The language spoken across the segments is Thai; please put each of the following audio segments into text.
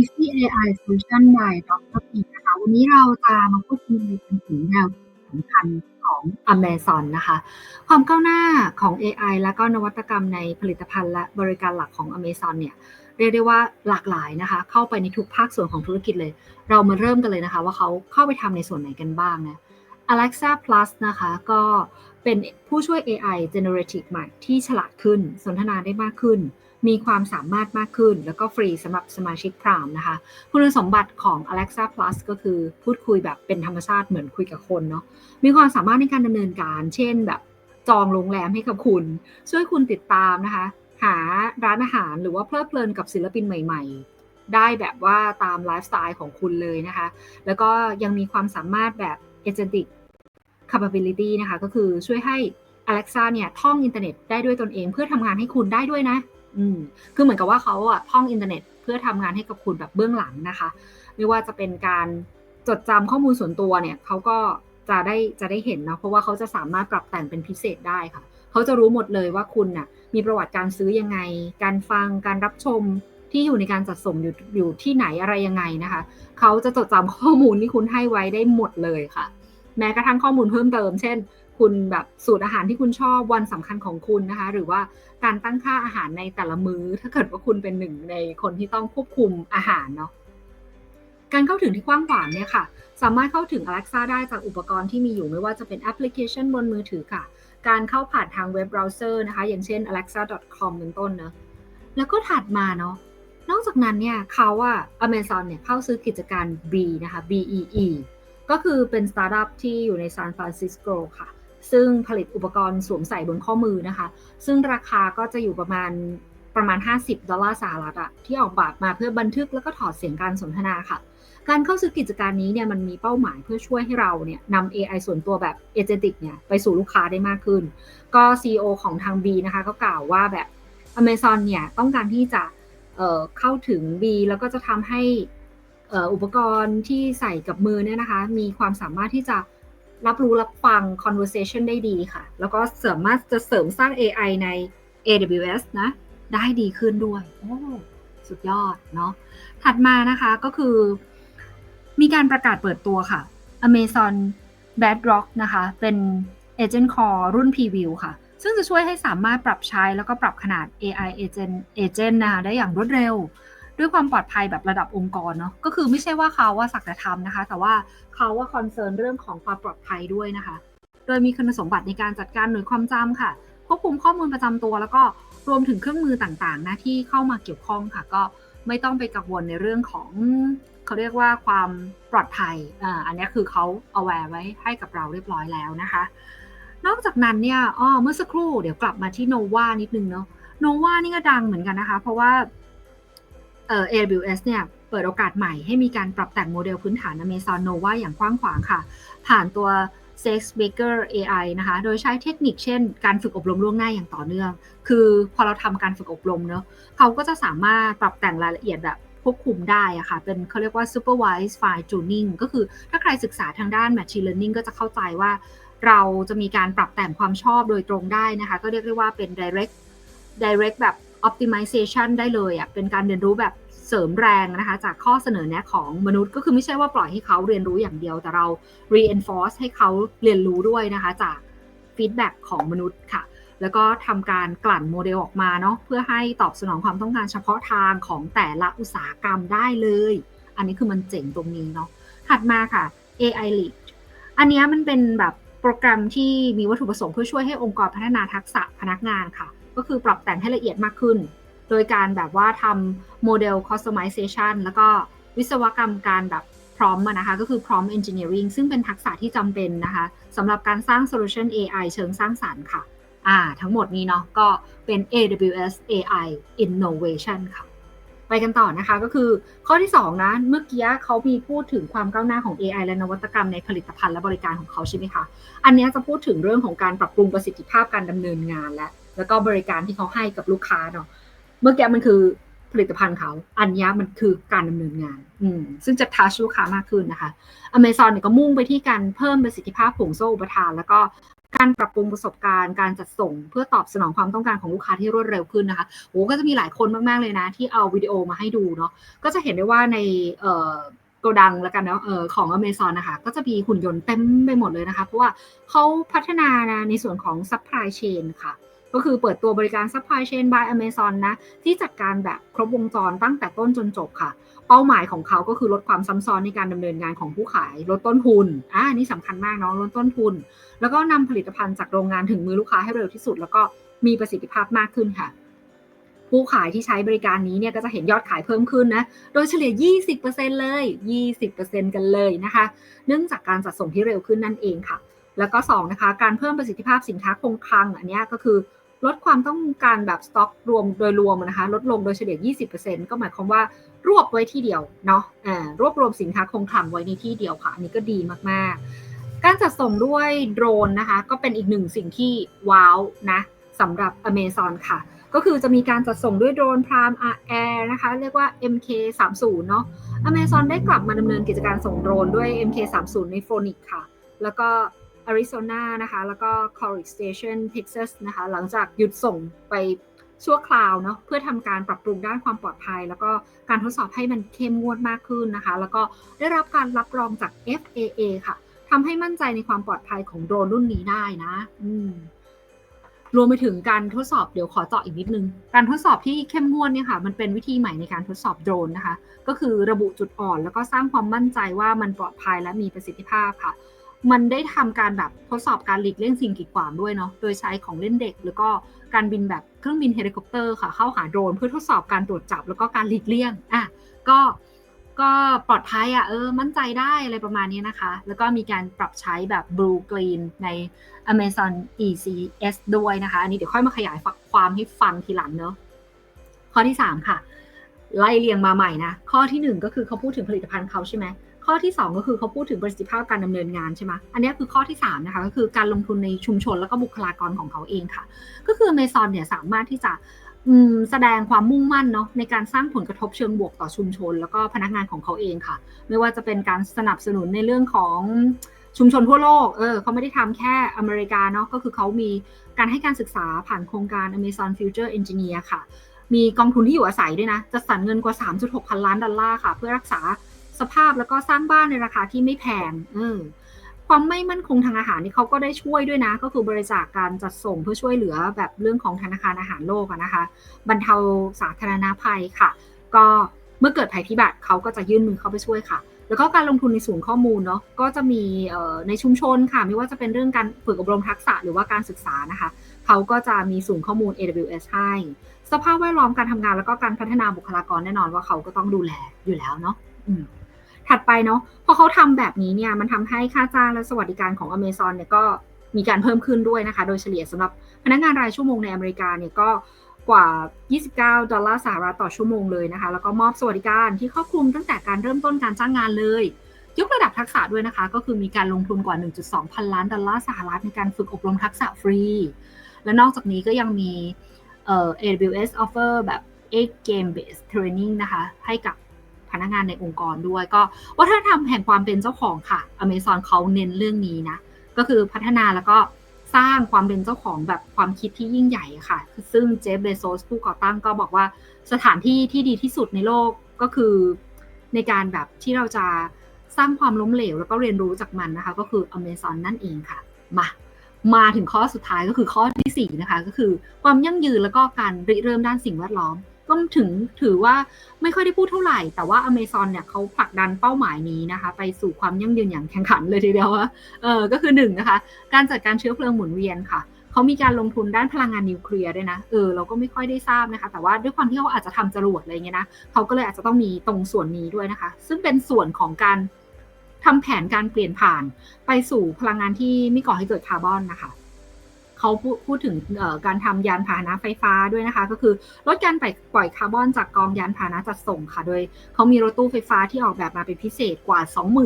Easy AI Solution by ดรพีนะคะ วันนี้เราจะมาพูดคุยกันถึงแนวสำคัญของ Amazon นะคะ ความก้าวหน้าของ AI แล้วก็นวัตกรรมในผลิตภัณฑ์และบริการหลักของ Amazon เนี่ยเรียกได้ว่าหลากหลายนะคะ เข้าไปในทุกภาคส่วนของธุรกิจเลย เรามาเริ่มกันเลยนะคะ ว่าเขาเข้าไปทำในส่วนไหนกันบ้างนะ Alexa Plus นะคะก็เป็นผู้ช่วย AI generative ใหม่ที่ฉลาดขึ้น สนทนาได้มากขึ้น มีความสามารถมากขึ้น แล้วก็ฟรีสำหรับสมาชิกพรามนะคะ คุณสมบัติของ Alexa Plus ก็คือพูดคุยแบบเป็นธรรมชาติเหมือนคุยกับคนเนาะมีความสามารถในการดำเนินการ เช่นแบบจองโรงแรมให้กับคุณ ช่วยคุณติดตามนะคะ หาร้านอาหารหรือว่าเพลิดเพลินกับศิลปินใหม่ ๆ ได้แบบว่าตามไลฟ์สไตล์ของคุณเลยนะคะ แล้วก็ยังมีความสามารถแบบ agentic capability นะคะ ก็คือช่วยให้ Alexa เนี่ยท่องอินเทอร์เน็ตได้ด้วยตนเองเพื่อทำงานให้คุณได้ด้วยนะ อืมคือเหมือนกับว่าเขาอะท่องอินเทอร์เน็ต เพื่อทำงานให้กับคุณแบบเบื้องหลังนะคะ ไม่ว่าจะเป็นการจดจำข้อมูลส่วนตัวเนี่ยเขาก็จะได้จะได้เห็นนะเพราะว่าเขาจะสามารถปรับแต่งเป็นพิเศษได้ค่ะเขาจะรู้หมดเลยว่าคุณน่ะมีประวัติการซื้อยังไง การฟังการรับชมที่อยู่ในการจัดส่งอยู่อยู่ที่ไหนอะไรยังไงนะคะเขาจะจดจำข้อมูลที่คุณให้ไว้ได้หมดเลยค่ะ แม้กระทั่งข้อมูลเพิ่มเติม เช่น คุณแบบสูตรอาหารที่คุณชอบวันสำคัญของคุณนะคะ หรือว่าการตั้งค่าอาหารในแต่ละมื้อ ถ้าเกิดว่าคุณเป็นหนึ่งในคนที่ต้องควบคุมอาหารเนาะการเข้าถึงที่กว้างขวางเนี่ยค่ะ สามารถเข้าถึง Alexa ได้จากอุปกรณ์ที่มีอยู่ไม่ว่าจะเป็นแอปพลิเคชันบนมือถือค่ะ การเข้าผ่านทางเว็บเบราว์เซอร์นะคะ อย่างเช่น alexa.com เป็นต้นเนาะแล้วก็ถัดมาเนาะนอกจากนั้นเนี่ยเขาอะ Amazon เนี่ยเข้าซื้อกิจการ B นะคะ BEE ก็คือเป็นสตาร์ทอัพที่อยู่ในซานฟรานซิสโกค่ะ ซึ่งผลิตอุปกรณ์สวมใส่บนข้อมือนะคะ ซึ่งราคาก็จะอยู่ประมาณประมาณ 50 ดอลลาร์สหรัฐอะที่ออกแบบมาเพื่อบันทึกแล้วก็ถอดเสียงการสนทนาค่ะ การเข้าซื้อกิจการนี้เนี่ยมันมีเป้าหมายเพื่อช่วยให้เราเนี่ยนำ AI ส่วนตัวแบบเอเจนติกเนี่ยไปสู่ลูกค้าได้มากขึ้น ก็ CEO ของทาง B นะคะก็กล่าวว่าแบบ Amazon เนี่ยต้องการที่จะเเข้าถึง B แล้วก็จะทำให้อุปกรณ์ที่ใส่กับมือเนี่ยนะคะ มีความสามารถที่จะ รับรู้รับฟัง conversation ได้ดีค่ะ แล้วก็สามารถจะเสริมสร้าง AI ใน AWS นะ ได้ดีขึ้นด้วย โอ้สุดยอดเนาะถัดมานะคะก็คือ มีการประกาศเปิดตัวค่ะ Amazon Bedrock นะคะ เป็น Agent Core รุ่น Preview ค่ะ ซึ่งจะช่วยให้สามารถปรับใช้แล้วก็ปรับขนาด AI Agent Agent นะคะได้อย่างรวดเร็ว ด้วยความปลอดภัยแบบระดับองค์กรเนาะก็คือไม่ใช่ว่าเขาว่าสักแต่ทำนะคะ แต่ว่าเขาว่าคอนเซิร์นเรื่องของความปลอดภัยด้วยนะคะ โดยมีคุณสมบัติในการจัดการหน่วยความจำค่ะควบคุมข้อมูลประจำตัว แล้วก็รวมถึงเครื่องมือต่างๆนะที่เข้ามาเกี่ยวข้องค่ะ ก็ไม่ต้องไปกังวลในเรื่องของเขาเรียกว่าความปลอดภัยอ่าอันนี้คือเขาเอาแวร์ไว้ให้กับเราเรียบร้อยแล้วนะคะ นอกจากนั้นเนี่ยอ๋อเมื่อสักครู่เดี๋ยวกลับมาที่โนวานิดนึงเนาะโนวานี่ก็ดังเหมือนกันนะคะ เพราะว่า เอ่อ AWS เนี่ยเปิดโอกาสใหม่ให้มีการปรับแต่งโมเดลพื้นฐาน Amazon Nova อย่างกว้างขวางค่ะ ผ่านตัว s e x Baker AI นะคะ โดยใช้เทคนิคเช่น การฝึกอบรมล่วงหน้าอย่างต่อเนื่อง คือพอเราทำการฝึกอบรมเนาะเขาก็จะสามารถปรับแต่งรายละเอียดแบบควบคุมได้อะค่ะ เป็นเขาเรียกว่า supervised fine tuning ก็คือถ้าใครศึกษาทางด้าน machine learning ก็จะเข้าใจว่า เราจะมีการปรับแต่งความชอบโดยตรงได้นะคะ ก็เรียกได้ว่าเป็น direct direct แบบ optimization ได้เลยอะเป็นการเรียนรู้แบบเสริมแรงนะคะจากข้อเสนอแนะของมนุษย์ก็คือไม่ใช่ว่าปล่อยให้เขาเรียนรู้อย่างเดียว แต่เรา reinforce ให้เขาเรียนรู้ด้วยนะคะจากฟีดแบ็ของมนุษย์ค่ะ แล้วก็ทำการกลั่นโมเดลออกมาเนาะเพื่อให้ตอบสนองความต้องการเฉพาะทางของแต่ละอุตสาหกรรมได้เลย อันนี้คือมันเจ๋งตรงนี้เนาะถัดมาค่ะ AI Lead อันนี้มันเป็นแบบโปรแกรมที่มีวัตถุประสงค์เพื่อช่วยให้องค์กรพัฒนาทักษะพนักงานค่ะ ก็คือปรับแต่งให้ละเอียดมากขึ้น โดยการแบบว่าทำโมเดล customization แล้วก็วิศวกรรมการแบบพร้อมนะคะก็คือ prompt engineering ซึ่งเป็นทักษะที่จำเป็นนะคะสำหรับการสร้าง solution AI เชิงสร้างสารรค์ค่ะอ่าทั้งหมดนี้เนาะก็เป็น AWS AI Innovation ค่ะ ไปกันต่อนะคะก็คือข้อที่ 2 นะ เมื่อกี้เขามีพูดถึงความก้าวหน้าของ AI และนวัตกรรมในผลิตภัณฑ์และบริการของเขาใช่ไหมคะ อันนี้จะพูดถึงเรื่องของการปรับปรุงประสิทธิภาพการดำเนินงานและ แล้วก็บริการที่เขาให้กับลูกค้าเนาะเมื่อกี้มันคือผลิตภัณฑ์เขา อันนี้มันคือการดำเนินงาน อืมซึ่งจะทัชลูกค้ามากขึ้นนะคะ Amazon เนี่ยก็มุ่งไปที่การเพิ่มประสิทธิภาพผงโซ่อุปทาน แล้วก็การปรับปรุงประสบการณ์ การจัดส่ง เพื่อตอบสนองความต้องการของลูกค้าที่รวดเร็วขึ้นนะคะโอ้ก็จะมีหลายคนมาก ๆ เลยนะ ที่เอาวิดีโอมาให้ดูเนาะ ก็จะเห็นได้ว่าในเอ่อโกดังแล้วกันเนาะเออของ Amazon นะคะ ก็จะมีหุ่นยนต์เต็มไปหมดเลยนะคะ เพราะว่าเขาพัฒนาในส่วนของ supply chain ค่ะ ก็คือเปิดตัวบริการ supply chain by Amazon นะ ที่จัดการแบบครบวงจรตั้งแต่ต้นจนจบค่ะ เป้าหมายของเขาก็คือลดความซ้ำซ้อนในการดำเนินงานของผู้ขาย ลดต้นทุนอ่านี่สำคัญมากเนาะลดต้นทุน แล้วก็นำผลิตภัณฑ์จากโรงงานถึงมือลูกค้าให้เร็วที่สุด แล้วก็มีประสิทธิภาพมากขึ้นค่ะผู้ขายที่ใช้บริการนี้เนี่ยก็จะเห็นยอดขายเพิ่มขึ้นนะ โดยเฉลี่ย 20%เลย 20%กันเลยนะคะ เนื่องจากการจัดส่งที่เร็วขึ้นนั่นเองค่ะ แล้วก็2นะคะการเพิ่มประสิทธิภาพสินค้าคงคลังอันนี้ก็คือลดความต้องการแบบสต็อกรวมโดยรวมนะคะลดลงโดยเฉลี่ย 20%ก็หมายความว่ารวบไว้ที่เดียวเนาะอ่ารวบรวมสินค้าคงคลังไว้ในที่เดียวค่ะ อันนี้ก็ดีมากๆ การจัดส่งด้วยโดรนนะคะก็เป็นอีกหนึ่งสิ่งที่ว้าวนะสำหรับ Amazon ค่ะ ก็คือจะมีการจัดส่งด้วยโดรน Prime Air นะคะ เรียกว่า MK30 เนาะ Amazon ได้กลับมาดำเนินกิจการส่งโดรนด้วย MK30 ในโฟนิกค่ะ แล้วก็ อาริโซนานะคะแล้วก็ College Station Texas นะคะหลังจากหยุดส่งไปชั่วคราวเนาะเพื่อทำการปรับปรุงด้านความปลอดภัย แล้วก็การทดสอบให้มันเข้มงวดมากขึ้นนะคะ แล้วก็ได้รับการรับรองจาก FAA ค่ะทำให้มั่นใจในความปลอดภัยของโดรนรุ่นนี้ได้นะ อืมรวมไปถึงการทดสอบเดี๋ยวขอเจาะอีกนิดนึง การทดสอบที่เข้มงวดเนี่ยค่ะ มันเป็นวิธีใหม่ในการทดสอบโดรนนะคะ ก็คือระบุจุดอ่อน แล้วก็สร้างความมั่นใจว่ามันปลอดภัยและมีประสิทธิภาพค่ะ มันได้ทำการแบบทดสอบการหลีกเลี่ยงสิ่งกีดขวางด้วยเนาะ โดยใช้ของเล่นเด็ก แล้วก็การบินแบบเครื่องบินเฮลิคอปเตอร์ค่ะ เข้าหาโดรนเพื่อทดสอบการตรวจจับแล้วก็การหลีกเลี่ยง อะ ก็ก็ปลอดภัยอะเออมั่นใจได้อะไรประมาณนี้นะคะ แล้วก็มีการปรับใช้แบบ Blue Green ใน Amazon ECS ด้วยนะคะ อันนี้เดี๋ยวค่อยมาขยายความให้ฟังทีหลังเนาะข้อที่ 3 ค่ะ ไล่เรียงมาใหม่นะ ข้อที่ 1 ก็คือเขาพูดถึงผลิตภัณฑ์เขาใช่ไหม ข้อที่ 2 ก็คือเขาพูดถึงประสิทธิภาพการดำเนินงานใช่ไหมอันนี้คือข้อที่3นะคะก็คือการลงทุนในชุมชนแล้วก็บุคลากรของเขาเองค่ะ ก็คือ Amazon เนี่ยสามารถที่จะแสดงความมุ่งมั่นเนาะในการสร้างผลกระทบเชิงบวกต่อชุมชน แล้วก็พนักงานของเขาเองค่ะ ไม่ว่าจะเป็นการสนับสนุนในเรื่องของชุมชนทั่วโลก เออเขาไม่ได้ทำแค่อเมริกาเนาะ ก็คือเขามีการให้การศึกษาผ่านโครงการ Amazon Future Engineer ค่ะ มีกองทุนที่อยู่อาศัยด้วยนะ จะสั่นเงินกว่า 3.6 พันล้านดอลลาร์ค่ะ เพื่อรักษา สภาพแล้วก็สร้างบ้านในราคาที่ไม่แพงเออความไม่มั่นคงทางอาหารนี่เขาก็ได้ช่วยด้วยนะ ก็คือบริจาคกการจัดส่งเพื่อช่วยเหลือแบบเรื่องของธนาคารอาหารโลกนะคะบรรเทาสาธารณภัยค่ะ ก็เมื่อเกิดภัยพิบัติเขาก็จะยื่นมือเข้าไปช่วยค่ะ แล้วก็การลงทุนในศูนย์ข้อมูลเนาะก็จะมีในชุมชนค่ะ ไม่ว่าจะเป็นเรื่องการฝึกอบรมทักษะหรือว่าการศึกษานะคะเขาก็จะมีศูนย์ข้อมูล AWS ให้ สภาพแวดล้อมการทำงานแล้วก็การพัฒนาบุคลากรแน่นอนว่าเขาก็ต้องดูแลอยู่แล้วเนาะ ถัดไปเนาะพอเขาทำแบบนี้เนี่ยมันทำให้ค่าจ้างและสวัสดิการของ Amazon เนี่ยก็มีการเพิ่มขึ้นด้วยนะคะ โดยเฉลี่ยสำหรับพนักงานรายชั่วโมงในอเมริกาเนี่ยก็กว่า 29 ดอลลาร์สหรัฐต่อชั่วโมงเลยนะคะ แล้วก็มอบสวัสดิการที่ครอบคลุมตั้งแต่การเริ่มต้นการจ้างงานเลย ยกระดับทักษะด้วยนะคะ ก็คือมีการลงทุนกว่า 1.2 พันล้านดอลลาร์สหรัฐในการฝึกอบรมทักษะฟรี และนอกจากนี้ก็ยังมีเอ่อ AWS offer แบบ 8 game based training นะคะ ให้กับ พนักงานในองค์กรด้วย ก็วัฒนธรรมแห่งความเป็นเจ้าของค่ะ Amazon เขาเน้นเรื่องนี้นะก็คือพัฒนาแล้วก็สร้างความเป็นเจ้าของแบบความคิดที่ยิ่งใหญ่ค่ะ ซึ่งเจฟเบโซสผู้ก่อตั้งก็บอกว่าสถานที่ที่ดีที่สุดในโลกก็คือ ในการแบบที่เราจะสร้างความล้มเหลวแล้วก็เรียนรู้จากมันนะคะ ก็คือ Amazon นั่นเองค่ะ มามาถึงข้อสุดท้ายก็คือข้อที่4นะคะก็คือความยั่งยืนแล้วก็การริเริ่มด้านสิ่งแวดล้อม ก็ถึงถือว่าไม่ค่อยได้พูดเท่าไหร่ แต่ว่า Amazon เนี่ยเขาผลักดันเป้าหมายนี้นะคะ ไปสู่ความยั่งยืนอย่างแข่งขันเลยทีเดียวว่าเออก็คือ1นนะคะ การจัดการเชื้อเพลิงหมุนเวียนค่ะเขามีการลงทุนด้านพลังงานนิวเคลียร์ด้วยนะเออเราก็ไม่ค่อยได้ทราบนะคะ แต่ว่าด้วยความที่เขาอาจจะทำจรวดอะไรเงี้ยนะเขาก็เลยอาจจะต้องมีตรงส่วนนี้ด้วยนะคะ ซึ่งเป็นส่วนของการทำแผนการเปลี่ยนผ่าน ไปสู่พลังงานที่ไม่ก่อให้เกิดคาร์บอนนะคะ เขาพูดพูดถึงการทำยานพาหนะไฟฟ้าด้วยนะคะ ก็คือลดการปล่อยปล่อยคาร์บอนจากกองยานพาหนะจัดส่งค่ะ โดยเขามีรถตู้ไฟฟ้าที่ออกแบบมาเป็นพิเศษกว่า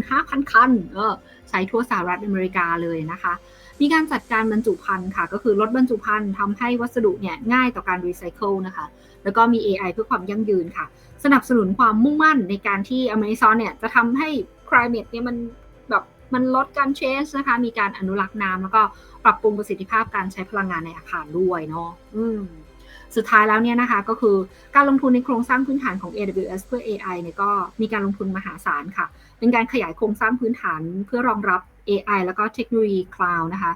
25,000 คันเออใช้ทั่วสหรัฐอเมริกาเลยนะคะ มีการจัดการบรรจุภัณฑ์ค่ะ ก็คือลดบรรจุภัณฑ์ทำให้วัสดุเนี่ยง่ายต่อการรีไซเคิลนะคะ แล้วก็มี AI เพื่อความยั่งยืนค่ะ สนับสนุนความมุ่งมั่นในการที่ Amazon เนี่ยจะทำให้ climate เนี่ยมันแบบ มันลดการ change นะคะ มีการอนุรักษ์น้ำแล้วก็ปรับปรุงประสิทธิภาพการใช้พลังงานในอาคารด้วยเนาะอืมสุดท้ายแล้วเนี่ยนะคะก็คือการลงทุนในโครงสร้างพื้นฐานของ AWS เพื่อ AI เนี่ยก็มีการลงทุนมหาศาลค่ะ เป็นการขยายโครงสร้างพื้นฐานเพื่อรองรับ AI แล้วก็เทคโนโลยีคลาวด์นะคะ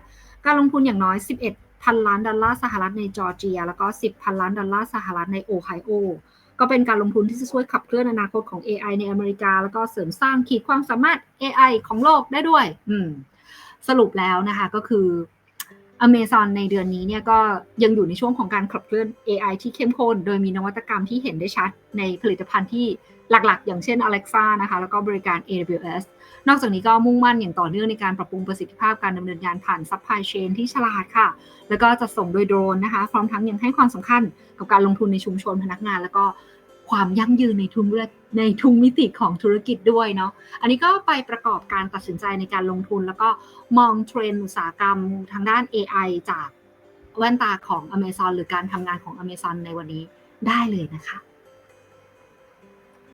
การลงทุนอย่างน้อย 11พันล้านดอลลาร์สหรัฐในจอร์เจีย แล้วก็ 10พันล้านดอลลาร์สหรัฐในโอไฮโอ ก็เป็นการลงทุนที่จะช่วยขับเคลื่อนอนาคตของ AI ในอเมริกา แล้วก็เสริมสร้างขีดความสามารถ AI ของโลกได้ด้วย อืม สรุปแล้วนะคะก็คือ Amazon ในเดือนนี้เนี่ยก็ยังอยู่ในช่วงของการขับเคลื่อน AI ที่เข้มข้น โดยมีนวัตกรรมที่เห็นได้ชัดในผลิตภัณฑ์ที่ หลักๆ อย่างเช่น Alexa นะคะ แล้วก็บริการ AWS นอกจากนี้ก็มุ่งมั่นอย่างต่อเนื่องในการปรับปรุงประสิทธิภาพการดำเนินงานผ่าน supply chain ที่ฉลาดค่ะ แล้วก็จะส่งโดยโดรนนะคะ พร้อมทั้งยังให้ความสำคัญกับการลงทุนในชุมชนพนักงาน แล้วก็ความยั่งยืนในทุกในทุกมิติของธุรกิจด้วยเนาะ อันนี้ก็ไปประกอบการตัดสินใจในการลงทุน แล้วก็มองเทรนด์อุตสาหกรรมทางด้าน AI จากแว่นตาของ Amazon หรือการทำงานของ Amazon ในวันนี้ได้เลยนะคะ